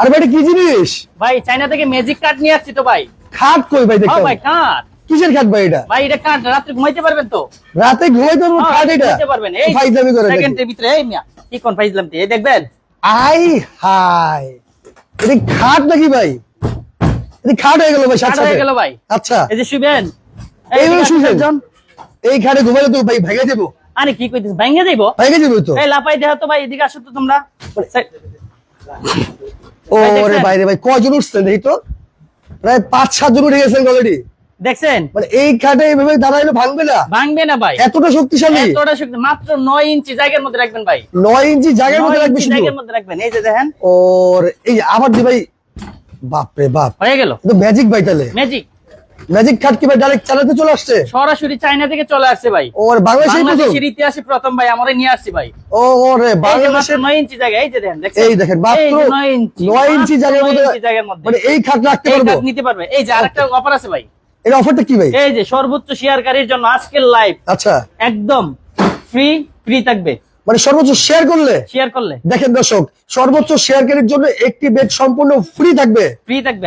আর ভাই কি জিনিস? ভাই চাইনা থেকে ম্যাজিক কার্ড নিয়ে আসছি তো ভাই। খাট কই ভাই ও দেখতে ভাই কার্ড কিসের খাট ভাই এটা? ভাই এটা কার্ড রাত্রে ঘুমাইতে পারবেন তো। রাতে ঘুমাইতে পারব হ্যাঁ, খাট এটা। ঘুমাইতে পারবেন। এই ফাইজলামি করে সেকেন্ডের ভিতরে এই মিয়া কি কোন ফাইজলাম এই দেখবেন? আই হাই এটা খাট নাকি ভাই? এটা খাট হয়ে গেল ভাই হয়ে গেল ভাই। আচ্ছা। এই যে শুবেন এইভাবে শুবেন? এই খাটে ঘুমাইলে তো ভাই ভেঙে যাব। আরে কি কইতেছ ভাঙে যাইবো? ভেঙে যাব তো। এই লাপাই দেহ তো ভাই এদিকে আসো তো তোমরা। ও ভাই, বাইরে ভাই কজন উঠছেন দেখি তো? প্রায় পাঁচ সাত জন উঠে গেছেন অলরেডি দেখছেন? মানে এই খাটে এইভাবে দাঁড়াইলে ভাঙবে না। ভাঙবে না ভাই। এতটা শক্তিশালী? এতটা শক্তি মাত্র নয় ইঞ্চি জায়গার মধ্যে রাখবেন ভাই। নয় ইঞ্চি জায়গার মধ্যে নয় রাখবে ইঞ্চি শুধু? জায়গার মধ্যে রাখবেন। এই যে দেখেন। ওর এই যে আবার দি ভাই। বাপরে বাপ। হয়ে গেল। তো ম্যাজিক ভাই তাহলে। ম্যাজিক ম্যাজিক খাট কি ভাই? ডাইরেক্ট চালাতে চলে আসছে? সরাসরি চায়না থেকে চলে আসছে ভাই। ওর বাংলাদেশের ইতিহাসে প্রথম ভাই আমারে নিয়ে আসছি ভাই। ও ওরে বাংলাদেশের নয় ইঞ্চি জায়গা এই যে দেখেন দেখছেন? এই দেখেন মাত্র এই যে ইঞ্চি নয় ইঞ্চি জায়গার মধ্যে মানে এই খাট রাখতে পারব? নিতে পারবে। এই যে আরেকটা অফার আছে ভাই। এর অফারটা কি ভাই? এই যে সর্বোচ্চ শেয়ারকারীর জন্য আজকের লাইভ আচ্ছা। একদম ফ্রি ফ্রি থাকবে। মানে সর্বোচ্চ শেয়ার করলে? শেয়ার করলে। দেখেন দর্শক সর্বোচ্চ শেয়ারকারীর জন্য একটি বেড সম্পূর্ণ ফ্রি থাকবে। ফ্রি থাকবে।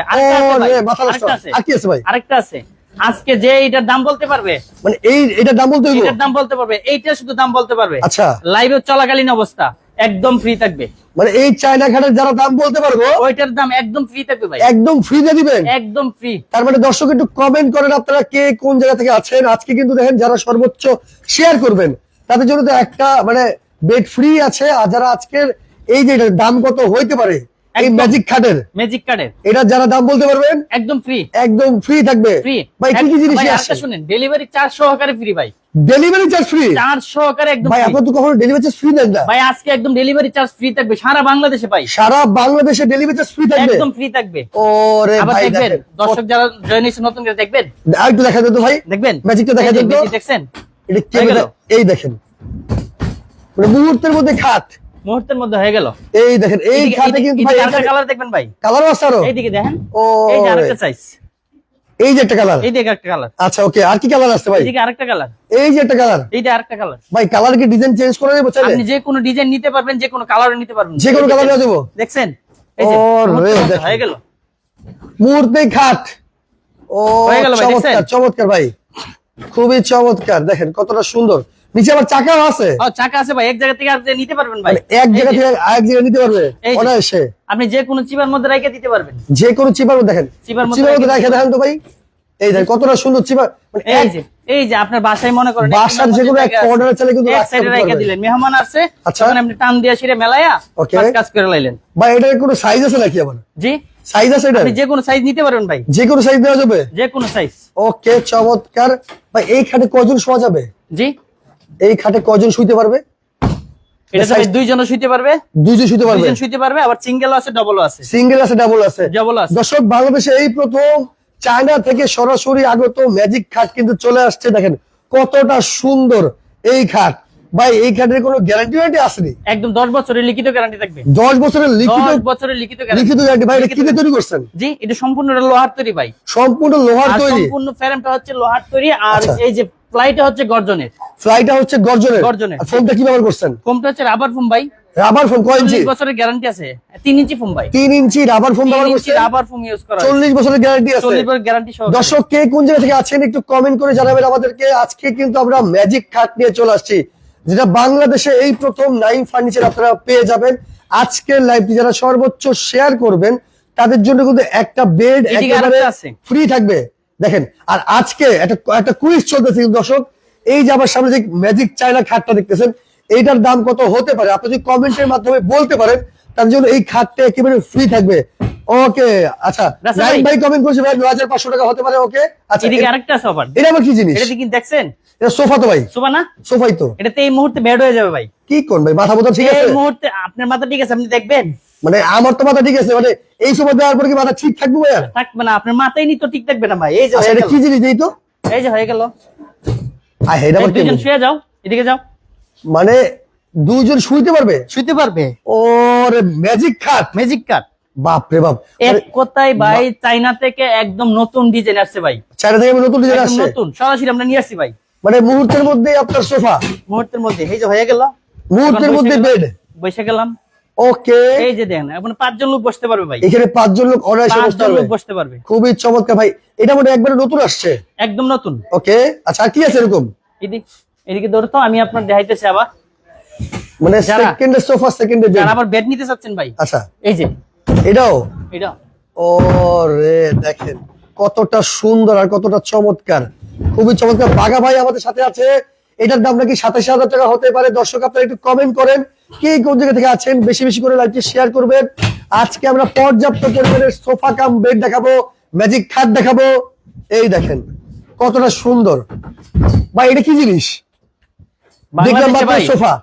আর কি আছে ভাই? আরেকটা আছে। আজকে যে এটার দাম বলতে পারবে? মানে এই এটার দাম বলতে এটার দাম বলতে পারবে। এইটা শুধু দাম বলতে পারবে। আচ্ছা। লাইভে চলাকালীন অবস্থা একদম ফ্রি থাকবে। মানে এই চায়না খাটের যারা দাম বলতে পারব ওইটার দাম একদম ফ্রি থাকবে ভাই। একদম ফ্রি দিয়ে দিবেন। একদম ফ্রি তার মানে দর্শক একটু কমেন্ট করেন আপনারা কে কোন জায়গা থেকে আছেন। আজকে কিন্তু দেখেন যারা সর্বোচ্চ শেয়ার করবেন তাদের জন্য তো একটা মানে বেড ফ্রি আছে আর যারা আজকের এই যে দাম কত হইতে পারে এই ম্যাজিক খাটের ম্যাজিক কার্ডের এটা যারা দাম বলতে পারবেন? একদম ফ্রি একদম ফ্রি থাকবে। ফ্রি ভাই কি কি জিনিস আচ্ছা শুনেন ডেলিভারি চার্জ সহকারে ফ্রি ভাই। ডেলিভারি চার্জ ফ্রি চার্জ সহকারে একদম ভাই। আপনার তো কখনো ডেলিভারি চার্জ ফ্রি দেন না। ভাই আজকে একদম ডেলিভারি চার্জ ফ্রি থাকবে সারা বাংলাদেশে ভাই। সারা বাংলাদেশে ডেলিভারি চার্জ ফ্রি থাকবে? একদম ফ্রি থাকবে। ওরে ভাই দেখবেন দর্শক যারা জয়েন হয়েছে নতুন করে দেখবেন। আর একটু দেখা যেত ভাই। দেখবেন? ম্যাজিকটা দেখা যেত। দেখছেন? এটা কে এই দেখেন। মুহূর্তের মধ্যে খাট। মুহূর্তের মধ্যে হয়ে গেল। এই দেখেন এই খাটে কিন্তু ভাই আরেকটা কালার দেখবেন ভাই। কালার আছে আরও? এইদিকে দেখেন। ও এই যে আরেকটা সাইজ এই যে একটা কালার এইদিকে একটা কালার আচ্ছা ওকে আর কি কালার আছে ভাই? এইদিকে আরেকটা কালার এই যে একটা কালার এইটা আরেকটা কালার ভাই কালার কি ডিজাইন চেঞ্জ করে দেবো চাইলে? আপনি যে কোনো ডিজাইন নিতে পারবেন যে কোনো কালার নিতে পারবেন। যে কোনো কালার যাব দেখছেন? এই যে। হয়ে গেল। মুহূর্তে খাট। ও হয়ে গেল চমৎকার চমৎকার ভাই। খুবই চমৎকার। দেখেন কতটা সুন্দর। নিচে আবার চাকাও আছে। চাকা আছে ভাই এক জায়গা থেকে নিতে পারবেন ভাই। মানে এক জায়গা থেকে আরেক জায়গায় নিতে পারবে। অনায়াসে। আপনি যে কোনো চিপার মধ্যে রেখে দিতে পারবেন। যে কোনো চিপার মধ্যে দেখেন। চিপার মধ্যে রেখে দেখেন তো ভাই। এই দেখেন কতটা সুন্দর চিপা মানে এই যে এই যে আপনার বাসায় মনে করেন বাসার যে কোনো এক আছে। corner-এ কিন্তু এক সাইডে রেখে দিলেন। মেহমান আচ্ছা। তখন আপনি টান দিয়ে মেলায়া কাজ করে লাইলেন। ভাই এটার কোনো সাইজ আছে নাকি আবার? জি? সাইজ আছে এটা? আপনি যে কোনো সাইজ নিতে পারবেন ভাই। যে কোনো সাইজ দেওয়া যাবে? যে কোনো সাইজ ওকে চমৎকার। ভাই এই খাটে কজন শোয়া যাবে? জি? এই খাটে কজন শুইতে পারবে? এটা দুইজন শুইতে পারবে। দুইজন শুইতে পারবে? দুইজন শুইতে পারবে আবার সিঙ্গেল আছে ডবল আছে। সিঙ্গেল আছে ডাবল আছে। ডাবল আছে। দর্শক বাংলাদেশে এই প্রথম চায়না থেকে সরাসরি আগত ম্যাজিক খাট কিন্তু চলে আসছে। দেখেন কতটা সুন্দর এই খাট। ভাই এই খাটের কোনো গ্যারান্টি ওয়ারেন্টি আসেনি? একদম দশ বছরের লিখিত গ্যারান্টি থাকবে। দশ বছরের লিখিত বছরের লিখিত গ্যারান্টি লিখিত গ্যারান্টি ভাই এটা কি তৈরি করছেন? জি এটা সম্পূর্ণ লোহার তৈরি ভাই। সম্পূর্ণ লোহার তৈরি। সম্পূর্ণ ফ্রেমটা হচ্ছে লোহার তৈরি। আর আচ্ছা। এই যে ফ্লাইটা হচ্ছে গর্জনের। ফ্লাইটা হচ্ছে গর্জনের। গর্জনের। ফোনটা কি ব্যবহার করছেন? ফোমটা হচ্ছে রাবার ফোম ভাই। রাবার কয় ইঞ্চি বছরের গ্যারান্টি আছে। তিন ইঞ্চি ফোম ভাই। তিন ইঞ্চি রাবার ব্যবহার করছেন? রাবার ফোম ইউজ করা চল্লিশ বছরের গ্যারান্টি আছে। চল্লিশ বছর গ্যারান্টি সহ। দর্শক কে কোন জায়গা থেকে আছেন একটু কমেন্ট করে জানাবেন আমাদেরকে। আজকে কিন্তু আমরা ম্যাজিক খাট নিয়ে চলে আসছি যেটা বাংলাদেশে এই প্রথম নাইম ফার্নিচার আপনারা পেয়ে যাবেন। আজকের লাইভটি যারা সর্বোচ্চ শেয়ার করবেন তাদের জন্য কিন্তু একটা বেড একেবারে আছে। ফ্রি থাকবে। দেখেন আর আজকে একটা একটা কুইজ চলতেছে দর্শক এই যে আমার সামনে যে ম্যাজিক চায়না খাটটা দেখতেছেন এইটার দাম কত হতে পারে? আপনি যদি কমেন্টের মাধ্যমে বলতে পারেন তার জন্য এই খাটটা একেবারে ফ্রি থাকবে। ওকে আচ্ছা নাইম ভাই। কমেন্ট করছে ভাই নয় হাজার পাঁচশো টাকা হতে পারে ওকে আচ্ছা এদিকে আরেকটা আছে এটা আবার কি জিনিস? এটা কি দেখছেন? এটা সোফা তো ভাই। সুবা না? সোফাই তো। এটাতে এই মুহূর্তে বেড হয়ে যাবে ভাই। কি কোন ভাই? মাথা বোধ ঠিক আছে? এই মুহূর্তে আপনার মাথা ঠিক আছে আপনি দেখবেন? মানে আমার তো মাথা ঠিক আছে মানে এই সোফা দেওয়ার পরে কি মাথা ঠিক থাকবে ভাই আর থাকবে না আপনার মাথায় নি তো ঠিক থাকবে না ভাই। এই যে আচ্ছা এটা কি জিনিস এই তো? এই যে হয়ে গেল। আহ এটা আবার দুইজন শুয়ে যাও এদিকে যাও। মানে দুইজন শুইতে পারবে? শুইতে পারবে। ওরে ম্যাজিক খাট ম্যাজিক কাট বাপ রে বাপ। এক কথায় ভাই চাইনা থেকে একদম নতুন ডিজাইন আসছে ভাই। চায়না থেকে নতুন ডিজাইন একদম আসছে? নতুন। সরাসরি আমরা নিয়ে আসছি ভাই। মানে মুহূর্তের মধ্যে আপনার সোফা। মুহূর্তের মধ্যে এই যে হয়ে গেল। মুহূর্তের মধ্যে বেড বসে গেলাম। ওকে এই যে দেখেন এখন পাঁচজন লোক বসতে পারবে ভাই। এখানে পাঁচজন লোক অনায়াসে বসতে পারবে। লোক বসতে পারবে। খুবই চমৎকার ভাই এটা মনে একবারে নতুন আসছে? একদম নতুন। ওকে আচ্ছা কি আছে এরকম? এদিক এদিকে ধরো তো আমি আপনার দেখাইতেছি আবার। মানে যারা আবার বেড নিতে চাচ্ছেন ভাই। আচ্ছা। এই যে। এটাও? এটা ও রে দেখেন কতটা সুন্দর আর কতটা চমৎকার। খুবই চমৎকার। বাঘা ভাই আমাদের সাথে আছে। এটার দাম নাকি সাতাশ হাজার টাকা হতে পারে। দর্শক আপনারা একটু কমেন্ট করেন। কে কোন জায়গা থেকে আছেন বেশি বেশি করে লাইভটি শেয়ার করবেন। আজকে আমরা পর্যাপ্ত পরিমাণের সোফা কাম বেড দেখাবো ম্যাজিক খাট দেখাবো। এই দেখেন কতটা সুন্দর। বা এটা কি জিনিস? সোফা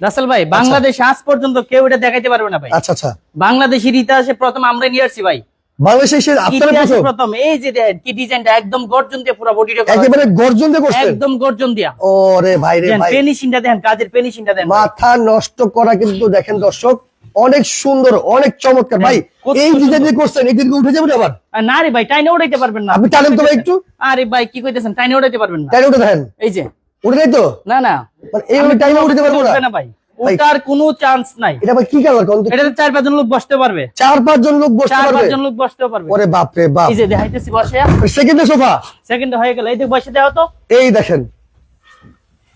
রাসেল ভাই বাংলাদেশে আজ পর্যন্ত কেউ এটা দেখাইতে পারবে না ভাই। আচ্ছা আচ্ছা। বাংলাদেশের ইতিহাসে প্রথম আমরা নিয়ে আসছি ভাই। বাংলাদেশে আপনারা প্রথম? প্রথম? এই যে দেখেন কি ডিজাইনটা একদম গর্জন দিয়ে পুরো বডিটা একেবারে গর্জন দিয়ে করছেন? একদম গর্জন দিয়া। ও ভাই রে ভাই। ফিনিশিংটা দেখেন কাজের ফিনিশিংটা দেখেন মাথা নষ্ট করা কিন্তু দেখেন দর্শক অনেক সুন্দর অনেক চমৎকার। ভাই এই। ডিজাইন দিয়ে করছেন এই দিনকে উঠে যাবেন আবার? না রে ভাই টাইনে উঠাইতে পারবেন না। আপনি টানেন তো ভাই একটু? আরে ভাই কি কইতেছেন? টাইনে উঠাইতে পারবেন না। টাইনে উঠে দেখেন। এই যে। উঠে নাই তো? না না। মানে এইভাবে টাইনে উঠতে পারব না ভাই। ওটার কোনো চান্স নাই। এটা কি কালার কোন এটাতে চার পাঁচজন লোক বসতে পারবে। চার পাঁচ জন লোক বসতে চার পাঁচজন লোক বসতেও পারবে। ওরে বাপ রে বাপ। এই যে দেখাইতেছি বসে। সেকেন্ডে সোফা? সেকেন্ড হয়ে গেল। এই যে বসে দেওয়া তো। এই দেখেন।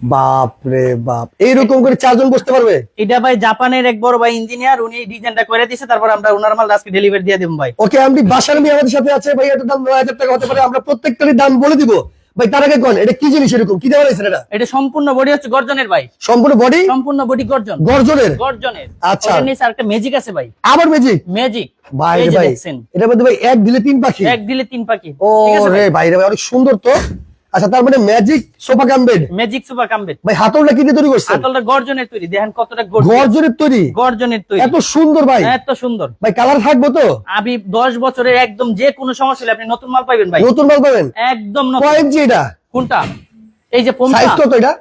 বাপ রে বাপ। এইরকম করে চারজন বসতে পারবে? এটা ভাই জাপানের এক বড় ভাই ইঞ্জিনিয়ার উনি ডিজাইনটা করে দিয়েছে তারপর আমরা ওনার মাল আজকে ডেলিভারি দিয়ে দেবো ভাই। ওকে আমি বাসার মেয়ে আমাদের সাথে আছে ভাই এটার দাম নয় হাজার টাকা হতে পারে আমরা প্রত্যেকটারই দাম বলে দিব। ভাই তার আগে কোন? এটা কি জিনিস এরকম? কি দেওয়া এটা? এটা সম্পূর্ণ বডি হচ্ছে গর্জনের ভাই। সম্পূর্ণ বডি সম্পূর্ণ বডি গর্জন। গর্জনের? গর্জনের। আচ্ছা। এর নিচে আরেকটা ম্যাজিক আছে ভাই। আবার ম্যাজিক ম্যাজিক ভাই ভাই এটার মধ্যে ভাই এক দিলে তিন পাখি। এক দিলে তিন পাখি। ও রে ভাই রে ভাই অনেক সুন্দর তো। আচ্ছা তার মানে magic sofa cum bed magic super cum bed ভাই হাতলটা কি দিয়ে তৈরি করছেন? আতলটা গর্জনের তৈরি। দেখেন কতটা গর্জন গর্জনের তৈরি? গর্জনের তৈরি। এত সুন্দর ভাই। এত সুন্দর। ভাই কালার থাকব তো? আমি দশ বছরের একদম যে কোনো সমস্যা হলে আপনি নতুন মাল পাইবেন ভাই। নতুন মাল পাবেন? একদম নতুন। কয় ইঞ্চি এটা? কোনটা? এই যে পমটা সাইজ কত এটা?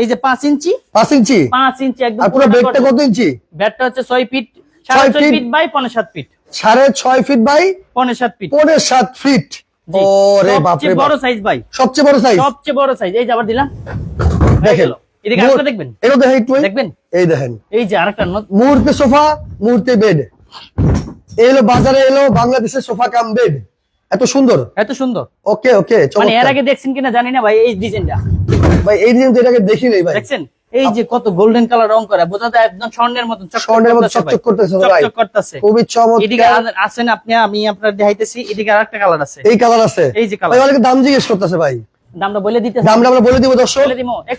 এই যে পাঁচ ইঞ্চি। পাঁচ ইঞ্চি? পাঁচ ইঞ্চি একদম আর পুরো বেডটা কত ইঞ্চি? ব্যাটটা হচ্ছে ছয় ফিট সাড়ে ছয় ছয় ফিট? ফিট বাই পনেরো সাত ফিট সাড়ে ছয় ফিট বাই পনেরো সাত ফিট পনেরো সাত ফিট জি। ও রে বাপ। রে বড় সাইজ ভাই। সবচেয়ে বড় সাইজ সবচেয়ে বড় সাইজ এই যে আবার দিলাম। দেখেন। এদিকে আরেকটা দেখবেন? এটা দেখেন একটু। দেখবেন? এই দেখেন। এই যে আরেকটা মুহূর্তে সোফা মুহূর্তে বেড এলো বাজারে এলো বাংলাদেশের সোফা কাম বেড এত সুন্দর। এত সুন্দর। ওকে ওকে মানে এর আগে দেখছেন কিনা জানি না ভাই এই ডিজাইনটা ভাই এই ডিজাইন এটাকে দেখি নাই ভাই। দেখছেন? এই যে কত গোল্ডেন কালার রং করা বোঝা যায় একদম স্বর্ণের মতন স্বর্ণের মতো চকচক করতেছে ভাই। চকচক করতেছে। খুবই চমৎকার। এদিকে আছেন আপনি আমি আপনার দেখাইতেছি এদিকে আরেকটা কালার আছে। এই কালার আছে? এই যে কালার ভাই অনেকে দাম জিজ্ঞেস করতেছে ভাই। দামটা বলে দিতে দামটা আমরা বলে দিব দর্শক।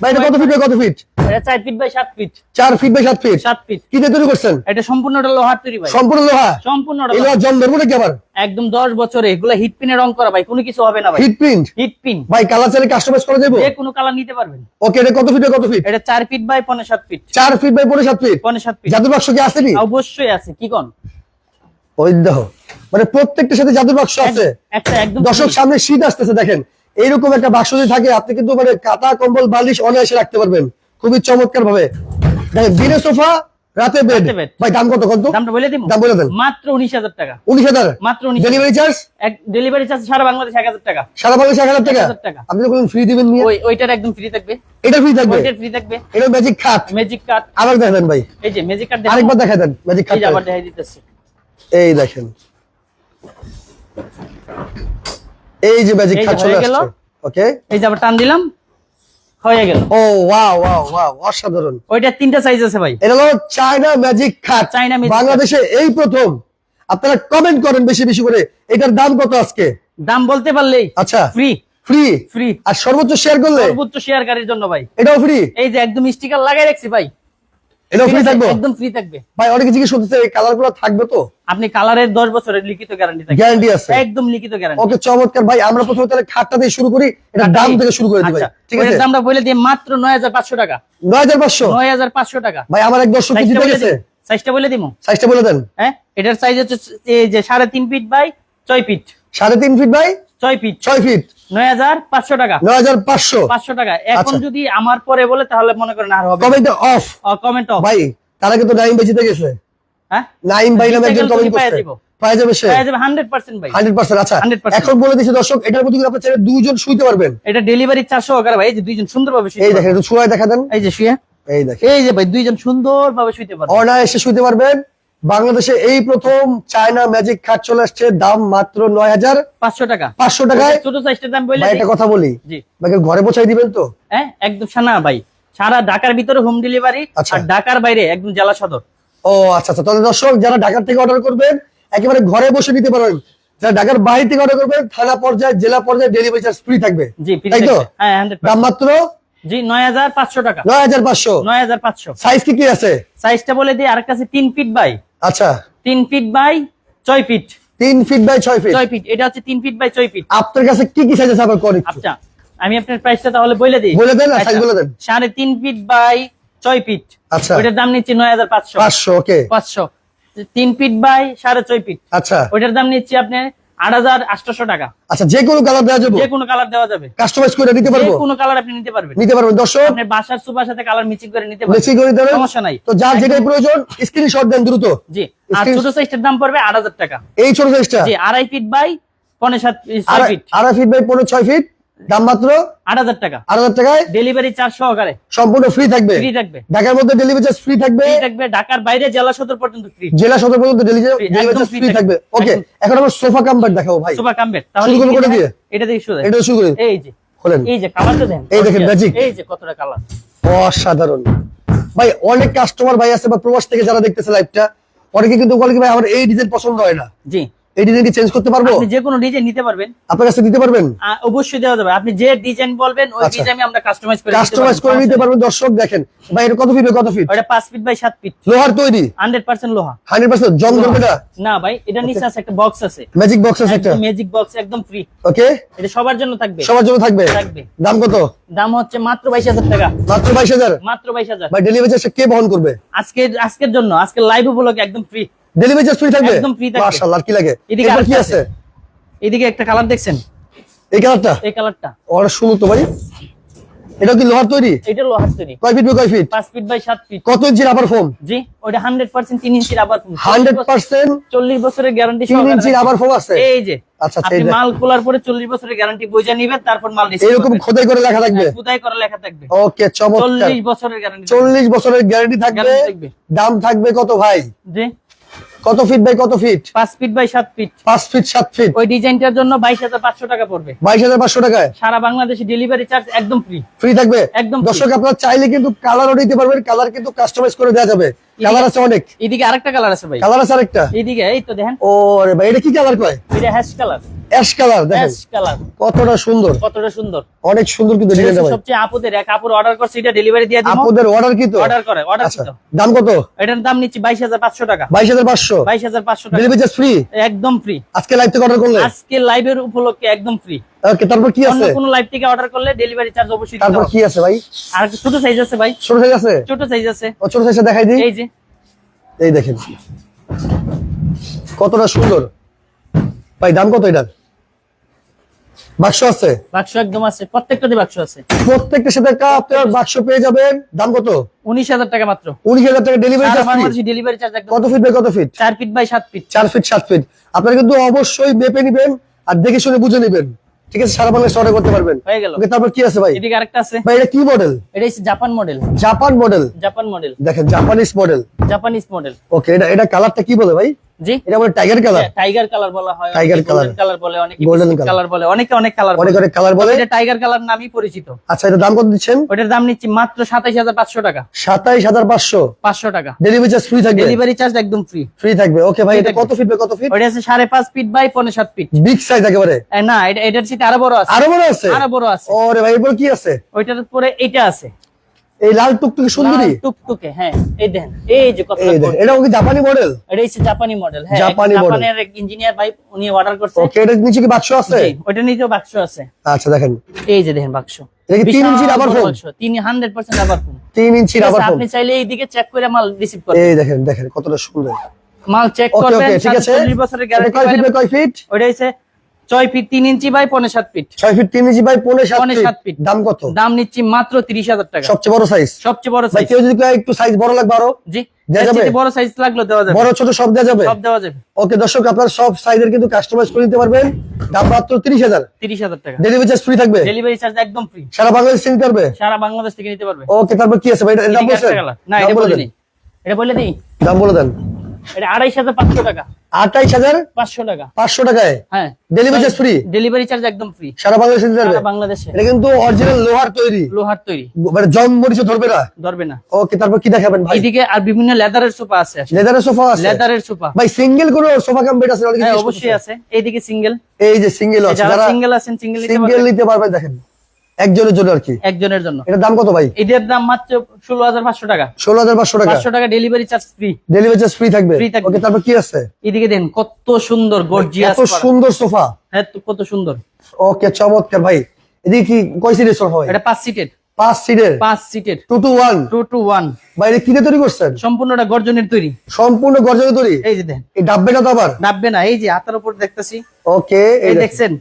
ভাই এটা কত ফিট কত ফিট এটা চার ফিট বাই সাত ফিট চার ফিট বাই ফিট কি দিয়ে তৈরি করছেন? এটা সম্পূর্ণটা লোহার তৈরি ভাই। সম্পূর্ণ লোহা? সম্পূর্ণটা এগুলো লোহা। জম নাকি আবার? একদম দশ বছরে। এগুলা হিট পিনে রং করা ভাই কোনো কিছু হবে না ভাই। হিট হিট পিন ভাই কালার চাইলে কাস্টমাইজ করে দেবো? যে কোনো কালার নিতে পারবেন। ওকে এটা কত ফিট কত ফিট এটা চার ফিট বাই পনেরো সাত ফিট চার ফিট বাই পনেরো সাত ফিট পনেরো সাত ফিট জাদুর বাক্স কি আসেনি অবশ্যই আছে। কি কোন? ওই মানে প্রত্যেকটার সাথে জাদুর বাক্স আছে। একটা একদম দর্শক সামনে শীত আসতেছে দেখেন। এইরকম একটা বাক্স যদি থাকে আপনি কিন্তু মানে কাতা কম্বল বালিশ অনায়াসে রাখতে পারবেন। খুবই চমৎকার ভাবে দেখেন দিনে সোফা রাতে বেড ভাই দাম কত কত? দামটা বলে দিব? দাম বলে দেন। মাত্র উনিশ হাজার টাকা। উনিশ হাজার? মাত্র উনিশ ডেলিভারি চার্জ এক ডেলিভারি চার্জ সারা বাংলাদেশ এক হাজার টাকা। সারা বাংলাদেশ এক হাজার টাকা? 1000 টাকা। আপনি যখন ফ্রি দিবেন নিয়ে ওই ওইটার একদম ফ্রি থাকবে। এটা ফ্রি থাকবে? ওইটার ফ্রি থাকবে। এটা ম্যাজিক খাট ম্যাজিক কার্ড আবার দেখেন ভাই। এই যে ম্যাজিক কার্ড আরেকবার দেখা দেন ম্যাজিক যে আবার দেখাই দিতেছি। এই দেখেন। এই যে ম্যাজিক খাট চলে হয়ে গেল। আসছে। ওকে এই যে আবার টান দিলাম হয়ে গেল। ও ওয়াও ওয়াও ওয়াও অসাধারণ। ওইটার তিনটা সাইজ আছে ভাই। এটা হলো চায়না ম্যাজিক খাট চায়না magic বাংলাদেশে এই প্রথম। আপনারা কমেন্ট করেন বেশি বেশি করে এটার দাম কত আজকে? দাম বলতে পারলেই আচ্ছা ফ্রি ফ্রি ফ্রি আর সর্বোচ্চ শেয়ার করলে? সর্বোচ্চ শেয়ারকারীর জন্য ভাই। এটাও ফ্রি এই যে একদম স্টিকার লাগাই রাখছি ভাই। এটাও ফ্রি আছে? একদম ফ্রি থাকবে। ভাই অনেকে জিজ্ঞেস করতেছে এই কালার থাকবে তো? আপনি কালারের দশ বছরের লিখিত গ্যারান্টি থাকবে। গ্যারান্টি আছে। একদম লিখিত গ্যারান্টি ওকে চমৎকার। ভাই আমরা প্রথমে তাহলে খাটটা দিয়ে শুরু করি এটা দাম থেকে শুরু করে দিই ভাই। আচ্ছা ঠিক আছে? দামটা বলে দিয়ে মাত্র নয় হাজার পাঁচশো টাকা। নয় হাজার পাঁচশো? নয় হাজার পাঁচশো টাকা। ভাই আমার এক দর্শক কি সাইজটা জিতে বলে গেছে সাইজটা বলে দিব সাইজটা বলে দেন। হ্যাঁ এটার সাইজ হচ্ছে এই যে সাড়ে তিন ফিট বাই ছয় ফিট সাড়ে তিন ফিট বাই ছয় ফিট ছয় ফিট নয় হাজার পাঁচশো টাকা। নয় হাজার পাঁচশো। পাঁচশো টাকা। এখন আচ্ছা। যদি আমার পরে বলে তাহলে মনে করেন আর হবে কমেন্ট অফ কমেন্ট অফ ভাই তার আগে নাইম ভাই জিতে গেছে। হ্যাঁ? নাইম ভাই নামে একজন কমেন্ট করছে। পাওয়া যাবে সে। পাওয়া যাবে হান্ড্রেড পার্সেন্ট ভাই। হান্ড্রেড পার্সেন্ট আচ্ছা। এখন বলে দিচ্ছি দর্শক এটার কিন্তু আপনি চাইলে দুইজন শুইতে পারবেন। এটা ডেলিভারি চারশো টাকা ভাই যে দুইজন সুন্দর ভাবে এই দেখেন একটু দেখা দেন। এই যে শুয়ে। এই দেখেন। এই যে ভাই দুইজন সুন্দর ভাবে শুইতে পারবে অনায়াসে শুইতে পারবেন। বাংলাদেশে এই প্রথম চায়না ম্যাজিক খাট চলে আসছে দাম মাত্র নয় হাজার পাঁচশো টাকা। পাঁচশো টাকায়। ছোট সাইজটার দাম ভাই একটা কথা বলি। জি। ঘরে পৌঁছাই দিবেন তো? হ্যাঁ একদম সানা ভাই। সারা ঢাকার ভিতরে হোম ডেলিভারি আচ্ছা। আর ঢাকার বাইরে একদম জেলা সদর। ও আচ্ছা আচ্ছা। তাহলে দর্শক যারা ঢাকার থেকে অর্ডার করবেন একেবারে ঘরে বসে নিতে পারবেন যারা ঢাকার বাইরে থেকে অর্ডার করবেন থানা পর্যায়ে জেলা পর্যায়ে ডেলিভারি চার্জ ফ্রি থাকবে। জি তাই তো। হ্যাঁ দাম মাত্র জি নয় হাজার পাঁচশো টাকা। নয় হাজার পাঁচশো। নয় হাজার পাঁচশো। সাইজ কি কি আছে? সাইজটা বলে দিই আরেকটা কাছে তিন ফিট বাই আচ্ছা। তিন ফিট বাই ছয় ফিট তিন ফিট বাই ছয় ফিট ছয় ফিট এটা হচ্ছে তিন ফিট বাই ছয় ফিট আপনার কাছে কি কি সাইজ আছে আবার করি আচ্ছা আমি আপনার প্রাইসটা তাহলে বলে দিই। বলে দেন আচ্ছা, সাইজ বলে দেন। সাড়ে তিন ফিট বাই ছয় ফিট আচ্ছা। ওইটার দাম নিচ্ছি নয় হাজার পাঁচশো। পাঁচশো ওকে পাঁচশো। তিন ফিট বাই সাড়ে ছয় ফিট আচ্ছা। ওইটার দাম নিচ্ছি আপনার টাকা। আচ্ছা যে কোনো কালার দেওয়া যাবে? যে কোনো কালার দেওয়া যাবে। কাস্টমাইজ করে নিতে যে কোনো কালার আপনি নিতে পারবেন। নিতে পারবেন। দর্শক বাসার সুপার সাথে কালার মিচিং করে নিতে পারবেন। বেশি করে দেবেন। সমস্যা নাই। তো যার যেটাই প্রয়োজন স্ক্রিনশট দেন দ্রুত। জি আর ছোট সাইজটার দাম পড়বে আট হাজার টাকা। এই ছোট সাইজটা জি আড়াই ফিট বাই পনেরো সাত ছয় ফিট আড়াই ফিট বাই পনেরো ছয় ফিট দাম মাত্র আট হাজার টাকা। আট হাজার টাকায়? ডেলিভারি চার্জ সহকারে। সম্পূর্ণ ফ্রি থাকবে? ফ্রি থাকবে। ঢাকার মধ্যে ডেলিভারি চার্জ ফ্রি থাকবে? থাকবে ঢাকার বাইরে জেলা সদর পর্যন্ত ফ্রি জেলা সদর পর্যন্ত ডেলিভারি Free, ডেলিভারি একদম চার্জ ফ্রি থাকবে। থাকবে। ওকে এখন আমরা সোফা কাম্বার দেখাবো ভাই। সুপার কাম্বের তাহলে শুরু করে দিয়ে? এটা দিয়ে শুরু এটা শুরু করি। এই যে খোলেন। এই যে কালারটা দেন এই দেখেন, magic। এই যে কতটা কালার অসাধারণ। ভাই অনেক কাস্টমার ভাই আছে বা প্রবাস থেকে যারা দেখতেছে লাইভটা অনেকে কিন্তু বলে কি ভাই আমার এই ডিজাইন পছন্দ হয় না। জি। এই ডিজাইন কি চেঞ্জ করতে পারব? আপনি যে কোনো ডিজাইন নিতে পারবেন। আপনার কাছে দিতে পারবেন? অবশ্যই দেওয়া যাবে। আপনি যে ডিজাইন বলবেন ওই আচ্ছা। ডিজাইনে আমরা কাস্টমাইজ করে দিতে কাস্টমাইজ করে নিতে পারবেন। দর্শক দেখেন ভাই এটা কত ফিট কত ফিট ওটা পাঁচ ফিট বাই সাত ফিট লোহার তৈরি? হান্ড্রেড পার্সেন্ট লোহা। হান্ড্রেড পার্সেন্ট জং ধরবে না না ভাই এটা নিচে আছে একটা বক্স আছে। ম্যাজিক বক্স আছে একটা? ম্যাজিক বক্স একদম ফ্রি ওকে এটা সবার জন্য থাকবে। সবার জন্য থাকবে? থাকবে। দাম কত? দাম হচ্ছে মাত্র বাইশ হাজার টাকা। মাত্র বাইশ হাজার? মাত্র বাইশ হাজার। ভাই ডেলিভারি চার্জ কে বহন করবে? আজকে আজকের জন্য আজকে লাইভ উপলক্ষে একদম ফ্রি ডেলিভারি চার্জ ফ্রি থাকবে? একদম free থাকবে। মাশাআল্লাহ কি লাগে? এদিকে কি আছে? এদিকে একটা কালার দেখছেন? এই কালারটা এই কালারটা সুন্দর তো ভাই এটা কি লোহার তৈরি? এটা লোহার তৈরি। কয় ফিট বাই কয় ফিট পাঁচ ফিট বাই সাত ফিট কত ইঞ্চি রাবার ফোম জি হান্ড্রেড পার্সেন্ট তিন ইঞ্চির আবার হান্ড্রেড পার্সেন্ট চল্লিশ বছরের গ্যারান্টি তিন ইঞ্চি রাবার ফোম আছে? এই যে আচ্ছা, আচ্ছা, আপনি মাল খোলার পরে চল্লিশ বছরের গ্যারান্টি বইজা নিবেন তারপর মাল রিসিভ এরকম খোদাই করে লেখা থাকবে? খুদাই করা লেখা থাকবে। ওকে চমৎকার। চল্লিশ বছরের গ্যারান্টি চল্লিশ বছরের গ্যারান্টি থাকবে। দাম থাকবে কত ভাই? জি। কত ফিট বাই কত ফিট পাঁচ ফিট বাই সাত ফিট পাঁচ ফিট সাত ফিট ওই ডিজাইনটার জন্য বাইশ হাজার পাঁচশো টাকা পড়বে। বাইশ হাজার পাঁচশো টাকায় সারা বাংলাদেশে ডেলিভারি চার্জ একদম ফ্রি ফ্রি থাকবে? একদম। দর্শক আপনারা চাইলে কিন্তু কালারও নিতে পারবেন কালার কিন্তু কাস্টমাইজ করে দেওয়া যাবে। কালার আছে অনেক। এদিকে আরেকটা কালার আছে ভাই। কালার আছে আরেকটা? এদিকে এই তো দেখেন। ও রে ভাই এটা কি কালার কয়? এটা হ্যাশ কালার অ্যাশ কালার দেখেন। কালার। কতটা সুন্দর। কতটা সুন্দর। অনেক সুন্দর কিন্তু ডিজাইনটা ভাই। সবচেয়ে আপুদের এক আপুর অর্ডার করছে এটা ডেলিভারি দিয়ে দিব। আপনাদের অর্ডার কি তো? অর্ডার করে অর্ডার আচ্ছা তো দাম কত? এটার দাম নিচ্ছি বাইশ হাজার পাঁচশো টাকা। বাইশ হাজার পাঁচশো? বাইশ হাজার পাঁচশো টাকা। ডেলিভারি চার্জ ফ্রি একদম ফ্রি আজকে লাইভ থেকে অর্ডার করলে? আজকে লাইভের উপলক্ষে একদম ফ্রি ওকে তারপর কি আছে? কোনো লাইভ থেকে অর্ডার করলে ডেলিভারি চার্জ অবশ্যই তারপর কি আছে ভাই? আর ছোট সাইজ আছে ভাই। ছোট সাইজ আছে? ছোট সাইজ আছে। ও ছোট সাইজটা দেখাই দিই। এই যে। এই দেখেন। কতটা সুন্দর। ভাই দাম কত এটার? বাক্স আছে? বাক্স একদম আছে প্রত্যেকটাতে বাক্স আছে। প্রত্যেকটার সাথে আপনার বাক্স পেয়ে যাবেন। দাম কত? উনিশ হাজার টাকা মাত্র। উনিশ হাজার টাকা ডেলিভারি সারা চার্জ ডেলিভারি চার্জ কত ফিট বাই কত ফিট চার ফিট বাই সাত ফিট চার ফিট সাত ফিট আপনারা কিন্তু অবশ্যই মেপে নিবেন আর দেখে শুনে বুঝে নিবেন। ঠিক আছে সারা বাংলাদেশ অর্ডার করতে পারবেন। হয়ে গেল। তারপর কি আছে ভাই? এদিকে আরেকটা আছে। ভাই এটা কি মডেল এটা হচ্ছে Japan model Japan model Japan model দেখেন Japanese model Japanese model okay এটা এটা কালারটা কি বলে ভাই? জি? এটা বলে টাইগার কালার টাইগার কালার বলা হয় Tiger color। কালার বলে অনেকে Golden কালার বলে অনেকে অনেক কালার অনেক অনেক কালার বলে। এটা টাইগার কালার নামই পরিচিত। আচ্ছা এটা দাম কত দিচ্ছেন? ওটার দাম নিচ্ছি মাত্র সাতাইশ হাজার পাঁচশো টাকা। ডেলিভারি চার্জ ফ্রি থাকবে? ডেলিভারি চার্জ একদম ফ্রি ফ্রি থাকবে। ওকে ভাই এটা কত ফিট বাই কত ফিট ওটা আছে ফিট বাই পনেরো সাত ফিট বিগ সাইজ একেবারে? না এটা এটার আরও বড় আছে। আরও বড় আছে? আরও বড় আছে। ওরে ভাই এরপর কি আছে? ওইটার পরে এইটা আছে। এই লাল টুকটুকি সুন্দরী? টুকটুকে হ্যাঁ এই দেখেন এই যে কত এটা কি জাপানি মডেল এটা হচ্ছে জাপানি মডেল হ্যাঁ জাপানি model। জাপানের এক ইঞ্জিনিয়ার ভাই উনি অর্ডার করছে। ওকে এটা নিচে কি বাক্স আছে? জি, ওইটা নিচেও বাক্স আছে। আচ্ছা দেখেন। এই যে দেখেন বাক্স। এটা কি তিন ইঞ্চি রাবার ফোম বাক্স, তিন হান্ড্রেড পার্সেন্ট রাবার ফোম তিন ইঞ্চি রাবার ফোম আপনি চাইলে এইদিকে চেক করে মাল রিসিভ করবেন এই দেখেন দেখেন কতটা সুন্দর। মাল চেক করবেন ঠিক আছে। চল্লিশ বছরের গ্যারান্টি কয় ফিট কয় ফিট ওইটা হচ্ছে ছয় ফিট তিন ইঞ্চি বাই পনেরো সাত ফিট ছয় ফিট তিন ইঞ্চি বাই পনেরো সাত ফিট দাম কত? দাম নিচ্ছি মাত্র তিরিশ হাজার টাকা। সবচেয়ে বড় সাইজ সবচেয়ে বড় সাইজ কেউ যদি একটু সাইজ বড় লাগবে আরও? জি দেওয়া এর যাবে? চাইতে বড় সাইজ লাগল দেওয়া যাবে। বড় ছোট সব দেওয়া যাবে? সব দেওয়া যাবে। ওকে দর্শক আপনারা সব সাইজের কিন্তু কাস্টমাইজ করে নিতে পারবেন। দাম মাত্র তিরিশ হাজার। তিরিশ হাজার টাকা। ডেলিভারি চার্জ ফ্রি থাকবে? ডেলিভারি চার্জ একদম ফ্রি সারা বাংলাদেশ নিতে পারবে? সারা বাংলাদেশ থেকে নিতে পারবে। ওকে তারপর কি আছে ভাই? এটা- দাম বলছেন না এটা বলে বলে দিই। এটা বলে দিই। দাম বলে দেন। এটা আড়াইশ হাজার পাঁচশো টাকা। আঠাইশ হাজার পাঁচশো টাকা। পাঁচশো টাকায়? হ্যাঁ। Delivery charge free delivery charge একদম ফ্রি সারা বাংলাদেশে দিতে পারবে? বাংলাদেশে। এটা কিন্তু অরিজিনাল লোহার তৈরি। লোহার তৈরি। মানে জং মরিচে ধরবে না? ধরবে না। ওকে তারপর কি দেখাবেন ভাই? এদিকে আর বিভিন্ন লেদারের সোফা আছে লেদারের সোফা আছে? লেদারের সোফা। ভাই সিঙ্গেল কোন সোফা কাম বেড আছে অনেকে হ্যাঁ অবশ্যই। আছে। এইদিকে সিঙ্গেল এই যে সিঙ্গেল আছে যারা সিঙ্গেল আছেন সিঙ্গেল নিতে পারবেন দেখেন। একজনের জন্য আর কি? একজনের জন্য। এটার দাম কত ভাই? এটার দাম মাত্র ষোলো হাজার পাঁচশো টাকা। ষোলো হাজার পাঁচশো টাকা? পাঁচশো টাকা delivery charge free delivery charge free থাকবে? Free থাকবে। ওকে তারপর কি আছে? এদিকে দেন কত সুন্দর গর্জিয়াস এত সুন্দর সোফা। হ্যাঁ কত সুন্দর। ওকে চমৎকার ভাই। এদিকে কি কয় সিটের সোফা ভাই? এটা পাঁচ সিটের পাঁচ সিটের পাঁচ সিটের two two one two two one বাইরে কিনে তৈরি করছেন? সম্পূর্ণটা গর্জনের তৈরি। সম্পূর্ণ গর্জনের তৈরি? এই যে দেন এই ডাববে না তো আবার? ডাববে না এই যে হাতার উপর দেখতেছি। ওকে এই দেখেন। দেখছেন?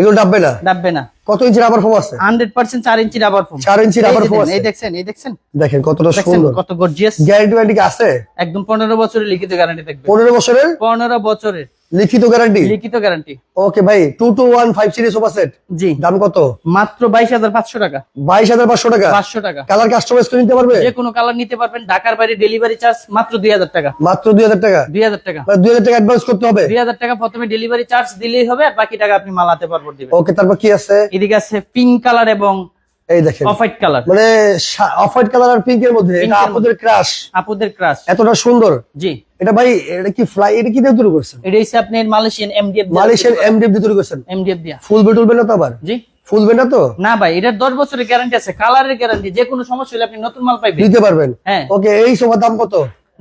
এগুলো ডাববে না? ডাববে না। কত ইঞ্চি রাবার ফোম আছে? হান্ড্রেড পার্সেন্ট চার ইঞ্চি রাবার ফোম চার ইঞ্চি রাবার দেন, আছে। এই দেখছেন এই দেখছেন দেখেন কতটা সুন্দর। কত গর্জিয়াস গ্যারান্টি ওয়ারেন্টি আছে? একদম পনেরো বছরের লিখিত গ্যারান্টি থাকবে। পনেরো বছরের? পনেরো বছরের। লিখিত গ্যারান্টি লিখিত গ্যারান্টি ওকে ভাই two two one five series sofa set জি। দাম কত? মাত্র বাইশ হাজার পাঁচশো টাকা। বাইশ হাজার পাঁচশো টাকা? পাঁচশো টাকা। কালার কাস্টমাইজ করে নিতে পারবে? যে কোনো কালার নিতে পারবেন ঢাকার বাইরে ডেলিভারি চার্জ মাত্র দুই হাজার টাকা। মাত্র দুই হাজার টাকা? দুই হাজার টাকা। দুই হাজার টাকা অ্যাডভান্স করতে হবে। দুই হাজার টাকা প্রথমে ডেলিভারি চার্জ দিলেই হবে আর বাকি টাকা আপনি মালাতে পারবেন দিবেন। ওকে তারপর কি আছে? এদিকে আছে পিঙ্ক কালার এবং এই দেখেন। অফ হোয়াইট কালার মানে অফ হোয়াইট কালার আর পিঙ্ক এর মধ্যে এটা আপনাদের ক্রাশ আপুদের ক্রাশ এতটা সুন্দর। জি। এটা ভাই এটা কি ফ্লাই এটা কি দিয়ে তৈরি করছেন? এটা হচ্ছে আপনার মালয়েশিয়ান এমডিএফ মালয়েশিয়ান এমডিএফ দিয়ে তৈরি করছেন? এমডিএফ দিয়া। ফুল বেড উঠবে না তো আবার? জি। ফুল বেড না তো? না ভাই এটার দশ বছরের গ্যারান্টি আছে কালারের গ্যারান্টি যে কোনো সমস্যা হলে আপনি নতুন মাল পাইবেন। দিতে পারবেন? হ্যাঁ। ওকে এই সোফার দাম কত?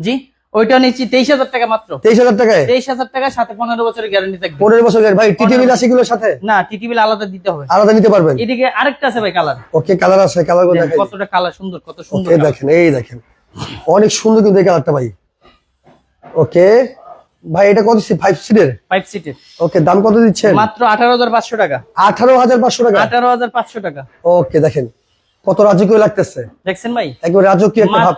জি ওইটা নিচ্ছি তেইশ হাজার টাকা মাত্র। তেইশ হাজার টাকায়? তেইশ হাজার টাকা সাথে পনেরো বছরের গ্যারান্টি থাকবে। পনেরো বছর ভাই টিটি বিল আছে এগুলোর সাথে? না টিটি বিল আলাদা দিতে হবে। আলাদা নিতে পারবেন? এদিকে আরেকটা আছে ভাই কালার ওকে কালার আছে কালারগুলো কতটা কালার সুন্দর কত সুন্দর দেখেন এই দেখেন। অনেক সুন্দর কিন্তু এই কালারটা ভাই। ওকে। ভাই এটা কত ফাইভ সিটের ফাইভ সিটের ওকে দাম কত দিচ্ছেন? মাত্র আঠারো হাজার পাঁচশো টাকা। আঠারো হাজার পাঁচশো টাকা? আঠারো হাজার পাঁচশো টাকা। ওকে দেখেন কত রাজকীয় লাগতেছে। দেখছেন ভাই? একবার রাজকীয় একটা ভাব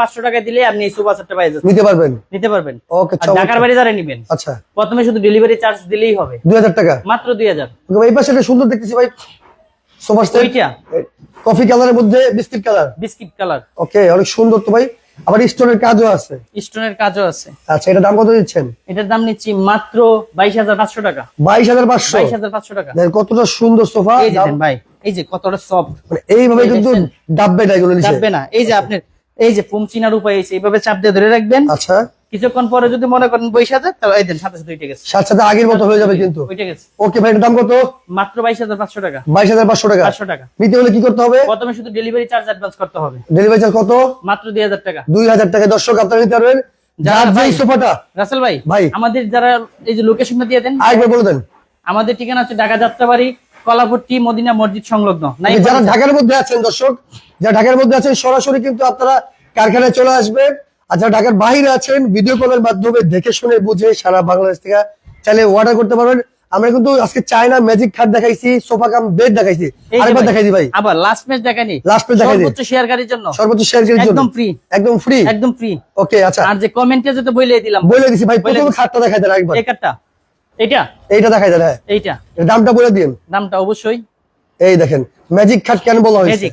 মাত্র টাকা দিলে আপনি এই সোফা সেটটা পাই যাচ্ছেন। নিতে পারবেন? নিতে পারবেন। ওকে ঢাকার বাড়ি যারা নিবেন আচ্ছা। প্রথমে শুধু ডেলিভারি চার্জ দিলেই হবে। দুই হাজার টাকা? মাত্র দুই হাজার। ওকে ভাই পাশে একটা সুন্দর দেখতেছি ভাই সোফার সেট। ওইটা। কফি কালারের মধ্যে biscuit colour. Biscuit colour. Okay অনেক সুন্দর তো ভাই। আবার স্টোনের কাজও আছে। স্টোনের কাজও আছে। আচ্ছা এটা দাম কত দিচ্ছেন? এটার দাম নিচ্ছি মাত্র বাইশ হাজার পাঁচশো টাকা। বাইশ হাজার পাঁচশো? বাইশ হাজার পাঁচশো টাকা। দেখেন কতটা সুন্দর সোফা। এই যে ভাই এই যে কতটা সফট মানে এইভাবে ভাবে কিন্তু? ডাববে না এগুলো নিচে। চাপবে না। এই যে আপনি এই যে ফুম চিনার উপায় আছে এইভাবে চাপ দিয়ে ধরে রাখবেন। আচ্ছা। কিছুক্ষণ পরে যদি মনে করেন বৈশ হাজার তাহলে এই দেন সাথে সাথে উঠে গেছে। সাথে সাথে আগের মতো হয়ে যাবে কিন্তু। উঠে গেছে। ওকে ভাই দাম কত? মাত্র বাইশ হাজার পাঁচশো টাকা। বাইশ হাজার পাঁচশো টাকা। পাঁচশো টাকা। নিতে হলে কি করতে হবে? প্রথমে শুধু ডেলিভারি চার্জ অ্যাডভান্স করতে হবে। ডেলিভারি চার্জ কত? মাত্র দুই হাজার টাকা। দুই হাজার টাকা। দর্শক আপনারা নিতে পারবেন। যার ভাই- সোফাটা। রাসেল ভাই ভাই। আমাদের যারা এই যে লোকেশনটা দিয়ে দেন। আরেকবার বলে দেন। আমাদের ঠিকানা হচ্ছে ঢাকা যাত্রাবাড়ি কলাপট্টি মদিনা মসজিদ সংলগ্ন। যারা ঢাকার মধ্যে আছেন দর্শক যারা ঢাকার মধ্যে আছেন সরাসরি কিন্তু আপনারা কারখানায় চলে আসবেন। যারা ঢাকার বাইরে আছেন ভিডিও কলের মাধ্যমে দেখে শুনে বুঝে সারা বাংলাদেশ থেকে চাইলে অর্ডার করতে পারবেন। আমরা কিন্তু আজকে চায়না ম্যাজিক খাট দেখাইছি সোফা কাম বেড দেখাইছি। আরেকবার দেখাই দি ভাই। আবার লাস্ট ম্যাচ দেখানি Last match দেখাই। সর্বোচ্চ শেয়ারকারীর জন্য। সর্বোচ্চ শেয়ার করার জন্য। একদম free। একদম ফ্রি একদম ফ্রি ওকে আচ্ছা। আর যে কমেন্টে যেটা বলে দিলাম। বলে দিছি ভাই প্রথমে। খাটটা দেখাই দেন একবার এই কার্ডটা এটা এইটা? দেখাই দেন হ্যাঁ। এইটা। এর দামটা বলে দিন। দামটা অবশ্যই। এই দেখেন ম্যাজিক খাট কেন বলা হয়েছে? ম্যাজিক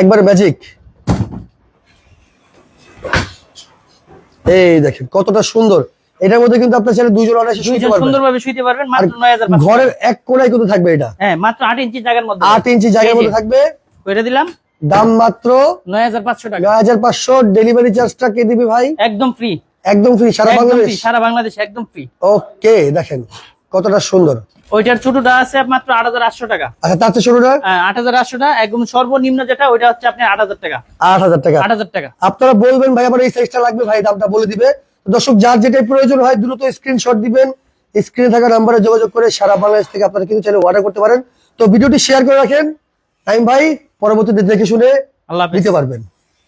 একবার ম্যাজিক এই দেখেন কতটা সুন্দর। এটার মধ্যে কিন্তু আপনার ছেলে দুইজন অনায়াসে শুতে দুইজন পারবেন। সুন্দরভাবে শুইতে পারবেন মাত্র নয় হাজার ঘরের এক কোনায় কিন্তু থাকবে এটা। হ্যাঁ মাত্র আট ইঞ্চি জায়গার মধ্যে। আট ইঞ্চি জায়গার মধ্যে থাকবে। কইরা দিলাম দাম মাত্র নয় হাজার পাঁচশো টাকা। নয় হাজার পাঁচশো ডেলিভারি চার্জটা কে দিবে ভাই? একদম ফ্রি একদম ফ্রি সারা বাংলাদেশ? ফ্রি সারা বাংলাদেশ একদম ফ্রি ওকে দেখেন। কতটা সুন্দর? ওইটার ছোটটা আছে মাত্র আট হাজার আটশো টাকা। আচ্ছা তার চেয়ে শুরুটা আট হাজার আটশো টাকা একদম সর্বনিম্ন যেটা ওইটা হচ্ছে আপনি আট হাজার টাকা। আট হাজার টাকা। আট হাজার টাকা। আপনারা বলবেন ভাই আমার এই সাইজটা লাগবে? ভাই দামটা বলে দিবে। দর্শক যার যেটাই প্রয়োজন হয় দ্রুত স্ক্রিনশট দিবেন। স্ক্রিনে থাকা নাম্বারে যোগাযোগ করে সারা বাংলাদেশ থেকে আপনারা কিন্তু চাইলে অর্ডার করতে পারেন। তো ভিডিওটি শেয়ার করে রাখেন। টাইম ভাই পরবর্তীতে দেখে শুনে নিতে পারবেন।